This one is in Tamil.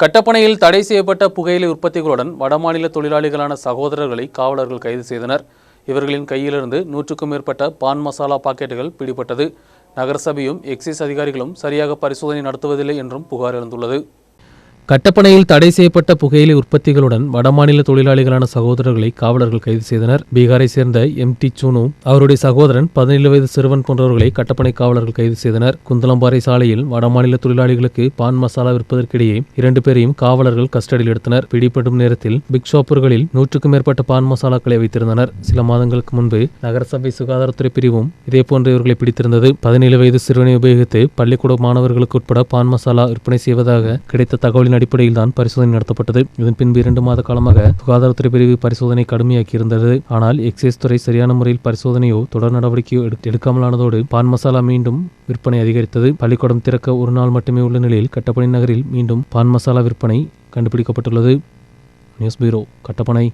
கட்டப்பனையில் தடை செய்யப்பட்ட புகையிலை உற்பத்திகளுடன் வடமாநில தொழிலாளிகளான சகோதரர்களை காவலர்கள் கைது செய்தனர். இவர்களின் கையிலிருந்து நூற்றுக்கும் மேற்பட்ட பான் மசாலா பாக்கெட்டுகள் பிடிபட்டது. நகரசபையும் எக்ஸைஸ் அதிகாரிகளும் சரியாக பரிசோதனை நடத்துவதில்லை என்றும் புகார் எழுந்துள்ளது. கட்டப்பனையில் தடை செய்யப்பட்ட புகையிலை உற்பத்திகளுடன் வடமாநில தொழிலாளிகளான சகோதரர்களை காவலர்கள் கைது செய்தனர். பீகாரை சேர்ந்த எம். டி. சூனு அவருடைய சகோதரன் பதினேழு வயது சிறுவன் போன்றவர்களை கட்டப்பனை காவலர்கள் கைது செய்தனர். குந்தலம்பாறை சாலையில் வடமாநில தொழிலாளிகளுக்கு பான் மசாலா விற்பதற்கிடையே இரண்டு பேரையும் காவலர்கள் கஸ்டடியில் எடுத்தனர். பிடிபடும் நேரத்தில் பிக் ஷாப்பர்களில் நூற்றுக்கும் மேற்பட்ட பான் மசாலாக்களை வைத்திருந்தனர். சில மாதங்களுக்கு முன்பு நகரசபை சுகாதாரத்துறை பிரிவும் இதேபோன்று இவர்களை பிடித்திருந்தது. பதினேழு வயது சிறுவனை உபயோகித்து பள்ளிக்கூட மாணவர்களுக்கு உட்பட பான் மசாலா விற்பனை செய்வதாக கிடைத்த தகவலின் அடிப்படையில் தான் பரிசோதனை நடத்தப்பட்டது. இதன் பின்பு இரண்டு மாத காலமாக சுகாதாரத்துறை பிரிவு பரிசோதனை கடுமையாக்கி இருந்தது. ஆனால் எக்ஸைஸ் துறை சரியான முறையில் பரிசோதனையோ தொடர் நடவடிக்கையோ எடுக்காமலானதோடு பான் மசாலா மீண்டும் விற்பனை அதிகரித்தது. பள்ளிக்கூடம் திறக்க ஒரு நாள் மட்டுமே உள்ள நிலையில் கட்டப்பனை நகரில் மீண்டும் பான் மசாலா விற்பனை கண்டுபிடிக்கப்பட்டுள்ளது. நியூஸ் பீரோ கட்டப்பனை